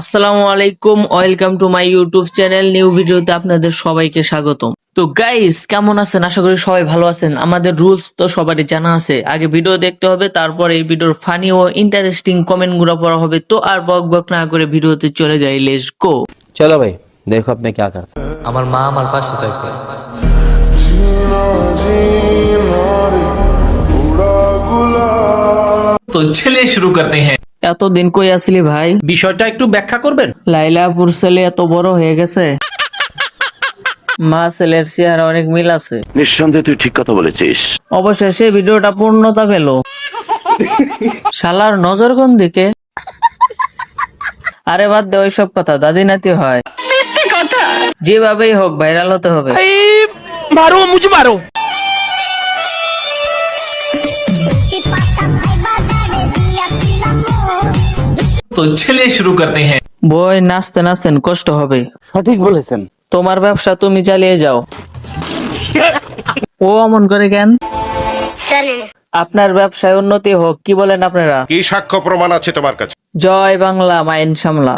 আসসালামু আলাইকুম welcome to my YouTube channel new ভিডিওতে আপনাদের সবাইকে স্বাগতম। তো গাইস কেমন আছেন? আশা করি সবাই ভালো আছেন। আমাদের রুলস তো সবারই জানা আছে। আগে ভিডিও দেখতে হবে তারপর এই ভিডিওর ফানি ও ইন্টারেস্টিং কমেন্টগুলো পড়া হবে। তো আর বক বক না করে ভিডিওতে চলে যাই লেস গো চলো ভাই দেখো আপনি কি আমার মা আমার পাশে থাকে তো ছেলে শুরু করতে হ্যাঁ। এতদিন কই আসলি ভাই? বিষয়টা একটু ব্যাখ্যা করবেন? লাইলাপুর ছেলে এত বড় হয়ে গেছে। মা ছেলের অনেক মিল আছে। নিঃসন্দেহে তুই ঠিক কথা বলেছিস। অবশেষে ভিডিওটা পূর্ণতা পেল। শালার নজর কোন দিকে? আরে বাদ দে ওইসব কথা দাদি নাতি হয়। যেভাবেই হোক ভাইরাল হতে হবে। মারো মুঝে মারো। তো ছেলে শুরু করতে হ্যাঁ। বই নাচতে নাচতেন কষ্ট হবে। সঠিক বলেছেন। তোমার ব্যবসা তুমি চালিয়ে যাও। ও অমন করে কেন? আপনার ব্যবসায় উন্নতি হোক কি বলেন আপনারা? কি সাক্ষ্য প্রমাণ আছে তোমার কাছে? জয় বাংলা মাইন সামলা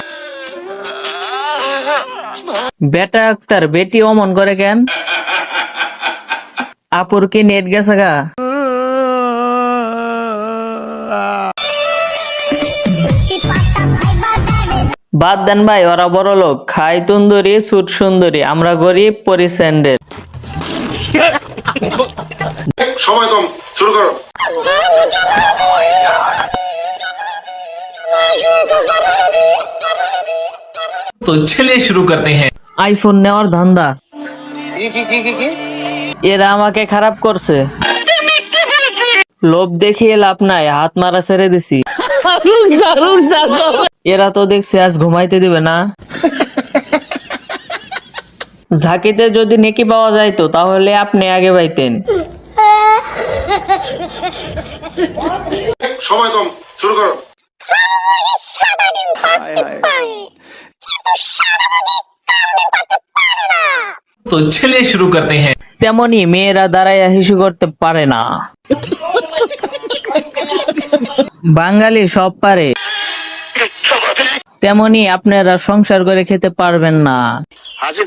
বেটা আক্তার বেটি অমন করে কেন? আপুর কি নেট গেছে গা? বাদ দেন ভাই ওরা বড় লোক। খাই তুন্দুরি সুট সুন্দরী আমরা গরিব পরি স্যান্ডেল সময় কম শুরু করো। তো ছেলে শুরু করতে হ্যাঁ। আইফোন নেওয়ার ধান্দা। এরা আমাকে খারাপ করছে। লোভ দেখিয়ে লাভ নাই হাত মারা ছেড়ে দিছি। এরা তো দেখছে আজ ঘুমাইতে দিবে না। ঝাঁকিতে যদি নেকি পাওয়া যাইতো তাহলে আপনি আগে পাইতেন সময় কম শুরু করো। তো ছেলে শুরু করতে হ্যাঁ। তেমনি মেয়েরা দাঁড়াইয়া হিসু করতে পারে না। বাঙালি সব পারে। তেমনি আপনারা সংসার করে খেতে পারবেন না।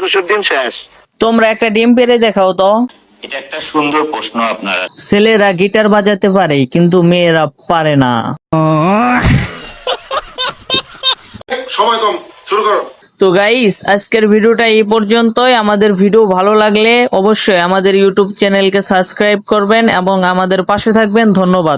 খুশির দিন শেষ। তোমরা একটা ডিম পেরে দেখাও তো। এটা একটা সুন্দর প্রশ্ন আপনারা। ছেলেরা গিটার বাজাতে পারে কিন্তু মেয়েরা পারে না। সময় কম শুরু করো। তো গাইস আজকের ভিডিওটা এই পর্যন্তই। আমাদের ভিডিও ভালো লাগলে অবশ্যই আমাদের ইউটিউব চ্যানেলকে সাবস্ক্রাইব করবেন এবং আমাদের পাশে থাকবেন। ধন্যবাদ।